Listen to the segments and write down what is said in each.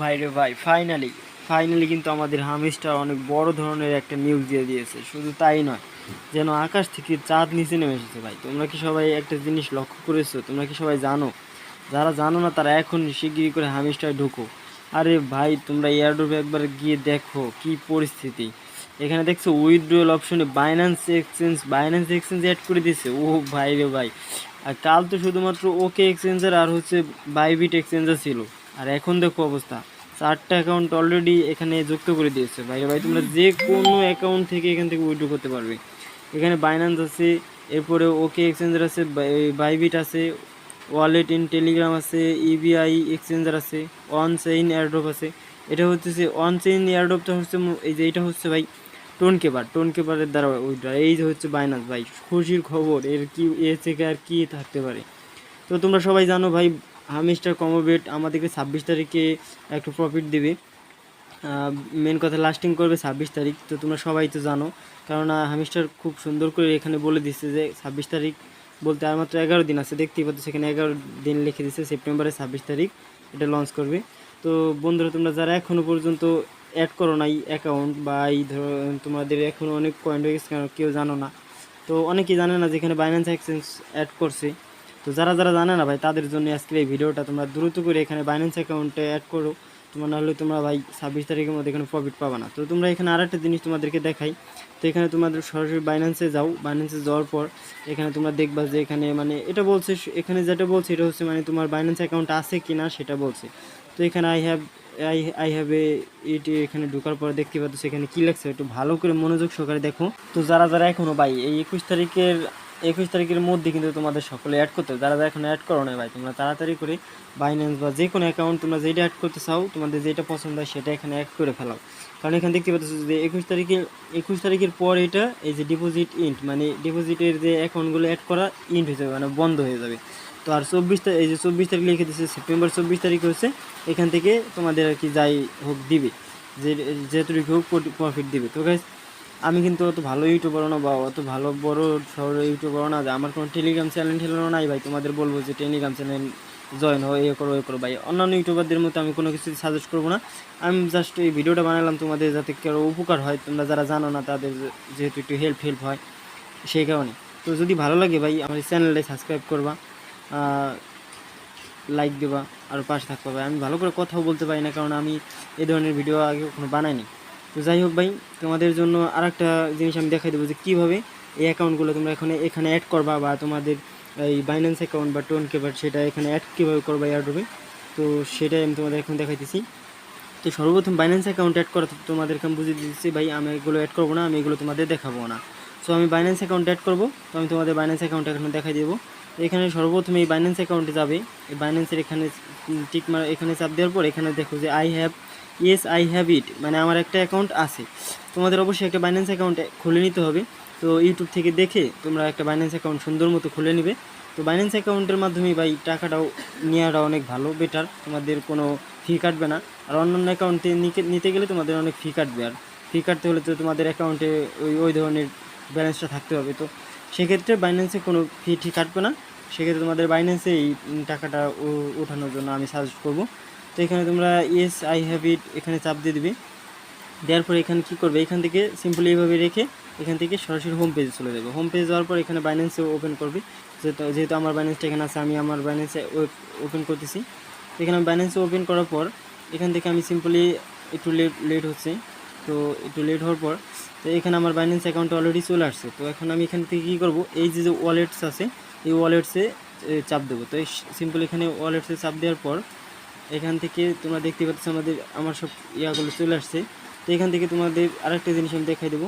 ভাই রে ভাই ফাইনালি ফাইনালি কিন্তু আমাদের হামিস্টার অনেক বড় ধরনের একটা নিউজ দিয়ে দিয়েছে। শুধু তাই নয়, যেন আকাশ থেকে চাঁদ নিচে নেমে এসেছে ভাই। তোমরা কি সবাই একটা জিনিস লক্ষ্য করেছ? তোমরা কি সবাই জানো? যারা জানো না তারা এখন শিগগিরি করে হামিস্টার ঢুকো। আরে ভাই, তোমরা এয়ারড্রপে একবার গিয়ে দেখো কি পরিস্থিতি। এখানে দেখছ উইথড্রোয়াল অপশনে Binance exchange Binance exchange add করে দিয়েছে। ও ভাই রে ভাই। আর কাল তো শুধুমাত্র ওকে এক্সচেঞ্জার আর হচ্ছে বাইবিট এক্সচেঞ্জার ছিল। আর এখন দেখো অবস্থা। চারটা অ্যাকাউন্ট অলরেডি এখানে যুক্ত করে দিয়েছে। ভাই ভাই, তোমরা যে কোনো অ্যাকাউন্ট থেকে এখান থেকে উইথড্র করতে পারবে। এখানে বাইন্যান্স আছে, এরপরে ওকে এক্সচেঞ্জার আছে বাইবিট আছে ওয়ালেট ইন টেলিগ্রাম আছে ইবিআই এক্সচেঞ্জার আছে অন চেইন এয়ারড্রপ আছে। এটা হচ্ছে যে অন চেইন এয়ারড্রপটা হচ্ছে এই যে এটা হচ্ছে ভাই টোন কেপার টোন কেপারের দ্বারা ওইটা এই যে হচ্ছে বাইনান্স ভাই, খুশির খবর। এর কি এর থেকে আর কি থাকতে পারে? তো তোমরা সবাই জানো ভাই হামিস্টার কমোবেট আমাদেরকে ছাব্বিশ তারিখে একটু প্রফিট দেবে। মেন কথা লাস্টিং করবে ছাব্বিশ তারিখ, তো তোমরা সবাই তো জানো। কারণ হামিস্টার খুব সুন্দর করে এখানে বলে দিচ্ছে যে ছাব্বিশ তারিখ বলতে আর মাত্র এগারো দিন আছে। দেখতেই পাচ্ছ, সেখানে এগারো দিন লিখে দিচ্ছে সেপ্টেম্বরের ছাব্বিশ তারিখ এটা লঞ্চ করবে। তো বন্ধুরা, তোমরা যারা এখনও পর্যন্ত অ্যাড করো নাই অ্যাকাউন্ট বা এই ধরো, তোমাদের এখনও অনেক পয়েন্ট হয়ে গেছে কেউ জানো না। তো অনেকেই জানে না যেখানে বাইন্যান্স এক্সচেঞ্জ অ্যাড করছে। তো যারা যারা জানে না ভাই, তাদের জন্য আজকের এই ভিডিওটা তোমরা দ্রুত করে এখানে বাইন্যান্স অ্যাকাউন্টে অ্যাড করো। তোমার নাহলে তোমরা ভাই ছাব্বিশ তারিখের মধ্যে এখানে প্রফিট পাবা না। তো তোমরা এখানে আর একটা জিনিস তোমাদেরকে দেখাই। তো এখানে তোমাদের সরাসরি বাইন্যান্সে যাও। বাইন্যান্সে যাওয়ার পর এখানে তোমরা দেখবা যে এখানে মানে এটা বলছে, এখানে যেটা বলছে এটা হচ্ছে মানে তোমার বাইন্যান্স অ্যাকাউন্ট আছে কি না সেটা বলছে। তো এখানে I have I I have এটি এখানে ঢোকার পর দেখতে পাচ্ছ সেখানে কী লাগছে একটু ভালো করে মনোযোগ সহকারে দেখো। তো যারা যারা এখনও ভাই, এই একুশ তারিখের একুশ তারিখের মধ্যে কিন্তু তোমাদের সকলে অ্যাড করতে হবে। যারা এখন অ্যাড করো না ভাই, তোমরা তাড়াতাড়ি করে বাইন্যান্স বা যে কোনো অ্যাকাউন্ট তোমরা যেটা অ্যাড করতে চাও, তোমাদের যেটা পছন্দ হয় সেটা এখানে অ্যাড করে ফেলাও। কারণ এখানে দেখতে পাচ্ছ যে একুশ তারিখের একুশ তারিখের পর এটা এই যে ডিপোজিট ইন্ট মানে ডিপোজিটের যে অ্যাকাউন্টগুলো অ্যাড করা ইন্ট হয়ে যাবে মানে বন্ধ হয়ে যাবে। তো আর চব্বিশ তারিখ, এই যে চব্বিশ তারিখ লিখে দিচ্ছে সেপ্টেম্বর চব্বিশ তারিখ হচ্ছে, এখান থেকে তোমাদের আর কি যাই হোক দিবে, যে যেটুকু হোক প্রফিট দিবে। তো আমি কিন্তু অত ভালো ইউটিউবার না বা অত ভালো বড় শহরের ইউটিউবার না আমার কোনো টেলিগ্রাম চ্যানেল ঠেলানো নাই ভাই। তোমাদের বলব যে টেলিগ্রাম চ্যানেল জয়েন হো এ করো এ করো ভাই। অন্যান্য ইউটিউবারদের মতো আমি কোনো কিছু সাজেস্ট করব না। আমি জাস্ট এই ভিডিওটা বানালাম তোমাদের যাতে কারও উপকার হয়। তোমরা যারা জানো না, তাদের যেহেতু একটু হেল্প হেল্প হয় সেই কারণে। তো যদি ভালো লাগে ভাই, আমার চ্যানেলটা সাবস্ক্রাইব করবা লাইক দেবা, আর পাশে থাকবা ভাই। আমি ভালো করে কথাও বলতে পারি না, কারণ আমি এ ধরনের ভিডিও আগে কখনো বানাইনি। তো যাই হোক ভাই, তোমাদের জন্য আর একটা জিনিস আমি দেখাই দেবো যে কীভাবে এই অ্যাকাউন্টগুলো তোমরা এখানে এখানে অ্যাড করবা বা তোমাদের এই বাইন্যান্স অ্যাকাউন্ট বা টোন কেবার সেটা এখানে অ্যাড কীভাবে করবা এয়ারড্রপে তো সেটাই আমি তোমাদের এখন দেখাইতেছি। তো সর্বপ্রথম বাইন্যান্স অ্যাকাউন্ট অ্যাড করা তোমাদেরকে আমি বুঝিয়ে দিচ্ছি ভাই, আমি এগুলো অ্যাড করব না, আমি এগুলো তোমাদের দেখাবো না। সো আমি বাইন্যান্স অ্যাকাউন্ট অ্যাড করব, তো আমি তোমাদের বাইন্যান্স অ্যাকাউন্ট এখন দেখাই দেবো। এখানে সর্বপ্রথম এই বাইন্যান্স অ্যাকাউন্টে যাবে। এই বাইন্যান্সের এখানে টিক মার, এখানে চাপ দেওয়ার পর এখানে দেখো যে I have yes I have it মানে আমার একটা অ্যাকাউন্ট আছে। তোমাদের অবশ্যই একটা বাইন্যান্স অ্যাকাউন্ট খুলে নিতে হবে। তো ইউটিউব থেকে দেখে তোমরা একটা বাইন্যান্স অ্যাকাউন্ট সুন্দর মতো খুলে নিবে। তো বাইন্যান্স অ্যাকাউন্টের মাধ্যমে বা এই টাকাটাও নেওয়াটা অনেক ভালো বেটার তোমাদের কোনো ফি কাটবে না। আর অন্যান্য অ্যাকাউন্টে নিতে গেলে তোমাদের অনেক ফি কাটবে। আর ফি কাটতে হলে তো তোমাদের অ্যাকাউন্টে ওই ওই ধরনের ব্যালেন্সটা থাকতে হবে। তো সেক্ষেত্রে বাইন্যান্সে কোনো ফি ঠিক কাটবে না। সেক্ষেত্রে তোমাদের বাইন্যান্সে এই টাকাটা ওঠানোর জন্য আমি সাজেস্ট করব। তো এখানে তোমরা ইয়েস আই হ্যাভ ইট এখানে চাপ দিয়ে দিবে। দেওয়ার পর এখানে কী করবে? এখান থেকে সিম্পলি এইভাবে রেখে এখান থেকে সরাসরি হোম পেজে চলে যাবে। হোম পেজ যাওয়ার পর এখানে বাইন্যান্সে ওপেন করবে। যেহেতু আমার বাইন্যান্সটা এখানে আছে, আমি আমার বাইন্যান্সে ওপেন করতেছি। এখানে বাইন্যান্সে ওপেন করার পর এখান থেকে আমি সিম্পলি একটু লেট লেট হচ্ছে। তো একটু লেট হওয়ার পর তো এখানে আমার বাইন্যান্স অ্যাকাউন্ট অলরেডি চলে আসছে। তো এখন আমি এখান থেকে কী করব? এই যে যে ওয়ালেটস আছে, এই ওয়ালেটসে চাপ দেবো। তো এই সিম্পল এখানে ওয়ালেটসে চাপ দেওয়ার পর এখান থেকে তোমরা দেখতে পাচ্ছ আমাদের, আমার সব ইয়াগুলো চলে আসছে। তো এখান থেকে তোমাদের আরেকটা জিনিস আমি দেখাই দেবো।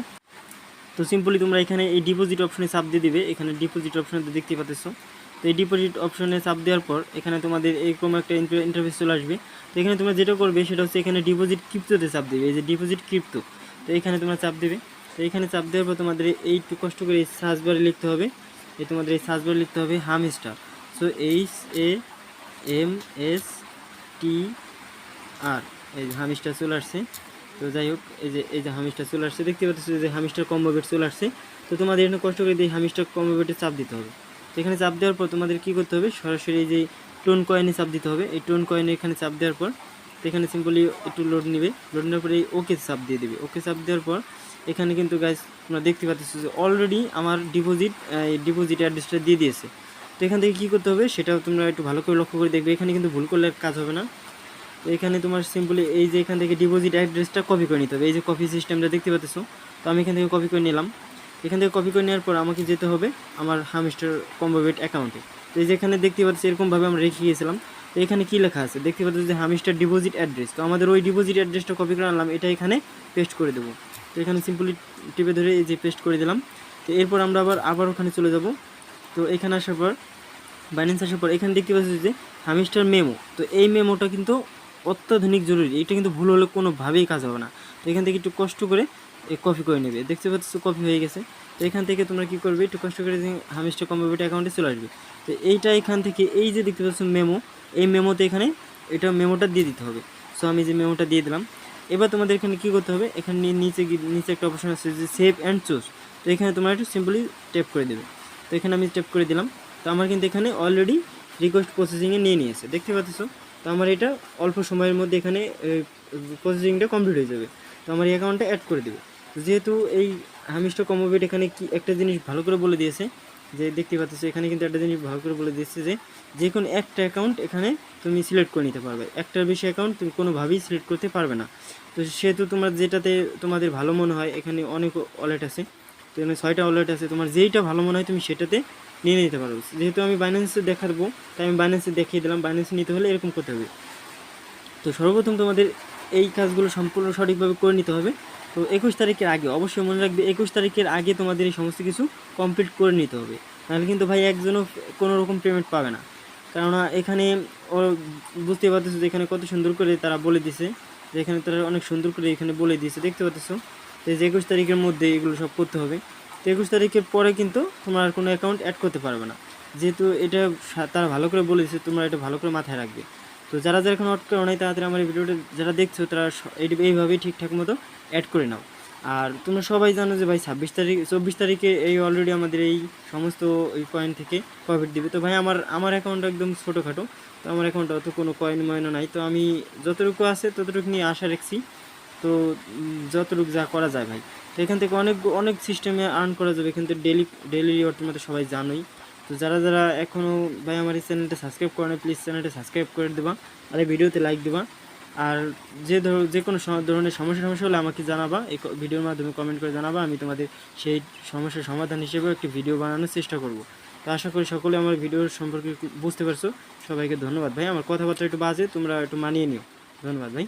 তো সিম্পলি তোমরা এখানে এই ডিপোজিট অপশনে চাপ দিয়ে দিবে। এখানে ডিপোজিট অপশনে দেখতে পাচ্ছ তো এই ডিপোজিট অপশনে চাপ দেওয়ার পর এখানে তোমাদের এইরকম একটা ইন্টারফেস চলে আসবে। তো এখানে তোমরা যেটা করবে সেটা হচ্ছে এখানে ডিপোজিট ক্রিপ্টোতে চাপ দেবে। এই যে ডিপোজিট ক্রিপ্টো তো এখানে তোমরা চাপ দেবে। তো এখানে চাপ দেওয়ার পর তোমাদের এইটু কষ্ট করে এই সার্চ বারে লিখতে হবে। এই তোমাদের এই সার্চ বারে লিখতে হবে hamster so H A M S T R এই যে হামিস্টার চলে আসছে। তো যাই হোক, এই যে এই যে হামিস্টার চলে আসছে, দেখতে পাচ্ছ যে হামিস্টার কম্বো বেট চলে আসছে। তো তোমাদের এখানে কষ্ট করে এই হামিস্টার কম্বো বেটে চাপ দিতে হবে। তো এখানে চাপ দেওয়ার পর তোমাদের কী করতে হবে? সরাসরি এই যে টোন কয়েনে চাপ দিতে হবে। এই টোন কয়েনে এখানে চাপ দেওয়ার পর, তো এখানে সিম্পলি একটু লোড নেবে। লোড নেওয়ার পরে এই ওকে চাপ দিয়ে দেবে। ওকে চাপ দেওয়ার পর, এখানে কিন্তু গাইজ তোমরা দেখতে পাচ্ছ যে অলরেডি আমার ডিপোজিট এই ডিপোজিট অ্যাড্রেসটা দিয়ে দিয়েছে। তো এখান থেকে কী করতে হবে সেটাও তোমরা একটু ভালো করে লক্ষ্য করে দেখবে। এখানে কিন্তু ভুল করলে কাজ হবে না। তো এখানে তোমার সিম্পলি এই যে এখান থেকে ডিপোজিট অ্যাড্রেসটা কপি করে নিতে হবে। এই যে কপি সিস্টেমটা দেখতে পাচ্ছ, তো আমি এখান থেকে কপি করে নিলাম। এখান থেকে কপি করে নেওয়ার পর আমাকে যেতে হবে আমার হামস্টার কম্বোবেট অ্যাকাউন্টে তো এই যে এখানে দেখতে পাচ্ছি, এরকমভাবে আমরা রেখে গিয়েছিলাম। তো এখানে কী লেখা আছে? দেখতে পাচ্ছি যে হামিস্টার ডিপোজিট অ্যাড্রেস তো আমাদের ওই ডিপোজিট অ্যাড্রেসটা কপি করে আনলাম, এটা এখানে পেস্ট করে দেবো। তো এখানে সিম্পলি টিপে ধরে এই যে পেস্ট করে দিলাম। তো এরপর আমরা আবার আবার ওখানে চলে যাব। তো এখানে আসার পর বাইন্যান্স আসার পর এখানে দেখতে পাচ্ছি যে হামিস্টার মেমো। তো এই মেমোটা কিন্তু অত্যাধুনিক জরুরি। এটা কিন্তু ভুল হলে কোনোভাবেই কাজ হবে না। তো এখান থেকে একটু কষ্ট করে কপি করে নেবে। দেখতে পাচ্ছ কপি হয়ে গেছে। তো এখান থেকে তোমরা কী করবে? একটু কষ্ট করে হামিস্টার কম্পিউটার অ্যাকাউন্টে চলে আসবে। তো এইটা এখান থেকে এই যে দেখতে পাচ্ছ মেমো, এই মেমোতে এখানে এটা মেমোটা দিয়ে দিতে হবে। সো আমি যে মেমোটা দিয়ে দিলাম। এবার তোমাদের এখানে কী করতে হবে? এখানে নিচে নিচে একটা অপশন আছে যে সেভ অ্যান্ড চুজ তো এখানে তোমরা একটু সিম্পলি ট্যাপ করে দেবে। তো এখানে আমি ট্যাপ করে দিলাম। তো আমার কিন্তু এখানে অলরেডি রিকোয়েস্ট প্রসেসিংয়ে নিয়ে নিয়েছে। দেখতে পাচ্ছ? তো আমার এটা অল্প সময়ের মধ্যে এখানে প্রসেসিংটা কমপ্লিট হয়ে যাবে। তো আমার এই অ্যাকাউন্টটা অ্যাড করে দেবে। যেহেতু এই হামিস্টার কমোবিট এখানে কি, একটা জিনিস ভালো করে বলে দিয়েছে, যে দেখতে পাচ্ছ, এখানে কিন্তু একটা জিনিস ভালো করে বলে দিয়েছে যে যে কোনো একটা অ্যাকাউন্ট এখানে তুমি সিলেক্ট করে নিতে পারবে। একটার বেশি অ্যাকাউন্ট তুমি কোনোভাবেই সিলেক্ট করতে পারবে না। তো সেহেতু তোমার যেটাতে তোমাদের ভালো মনে হয়, এখানে অনেক ওয়ালেট আছে। তো এখানে ছয়টা ওয়ালেট আছে। তোমার যেইটা ভালো মনে হয় তুমি সেটাতে নিয়ে নিতে পারো। যেহেতু আমি বাইন্যান্সে দেখাবো, তাই আমি বাইন্যান্সে দেখিয়ে দিলাম। বাইন্যান্সে নিতে হলে এরকম করতে হবে। তো সর্বপ্রথম তোমাদের এই কাজগুলো সম্পূর্ণ সঠিকভাবে করে নিতে হবে। তো একুশ তারিখের আগে, অবশ্যই মনে রাখবে, একুশ তারিখের আগে তোমাদের এই সমস্ত কিছু কমপ্লিট করে নিতে হবে। নাহলে কিন্তু ভাই একজনও কোনো রকম পেমেন্ট পাবে না। কেননা এখানে ও বুঝতে পারতেছো যে এখানে কত সুন্দর করে তারা বলে দিছে। যে এখানে তারা অনেক সুন্দর করে এখানে বলে দিয়েছে দেখতে পাচ্তেছো তো যে একুশ তারিখের মধ্যে এগুলো সব করতে হবে। তো একুশ তারিখের পরে কিন্তু তোমরা আর কোনো অ্যাকাউন্ট অ্যাড করতে পারবে না। যেহেতু এটা তারা ভালো করে বলে দিচ্ছে তোমরা এটা ভালো করে মাথায় রাখবে। তো যারা যারা এখন অ্যাড করো নাই, তাড়াতাড়ি আমার এই ভিডিওটা যারা দেখছ, তারা এইভাবেই ঠিকঠাক মতো অ্যাড করে নাও। আর তোমরা সবাই জানো যে ভাই ছাব্বিশ তারিখ, চব্বিশ তারিখে এই অলরেডি আমাদের এই সমস্ত এই কয়েন থেকে প্রফিট দিবে। তো ভাই আমার আমার অ্যাকাউন্ট একদম ছোটোখাটো। তো আমার অ্যাকাউন্টে অত কোনো কয়েন ময়না নাই। তো আমি যতটুকু আছে ততটুকু নিয়ে আশা রাখছি। তো যতটুকু যা করা যায় ভাই। তো এখান থেকে অনেক অনেক সিস্টেমে আর্ন করা যাবে। থেকে ডেলি ডেলি রিওয়ার্ড তোমরা সবাই জানোই। তো যারা যারা এখনও ভাই আমার এই চ্যানেলটা সাবস্ক্রাইব করে প্লিজ চ্যানেলটা সাবস্ক্রাইব করে দেবা আর এই ভিডিওতে লাইক দেবা। আর যে ধরো, যে কোনো ধরনের সমস্যা সমস্যা হলে আমাকে জানাবা। এই ভিডিওর মাধ্যমে কমেন্ট করে জানাবা। আমি তোমাদের সেই সমস্যার সমাধান হিসেবে একটি ভিডিও বানানোর চেষ্টা করব। তো আশা করি সকলে আমার ভিডিওর সম্পর্কে বুঝতে পারছ। সবাইকে ধন্যবাদ ভাই। আমার কথাবার্তা একটু বাজে, তোমরা একটু মানিয়ে নিও। ধন্যবাদ ভাই।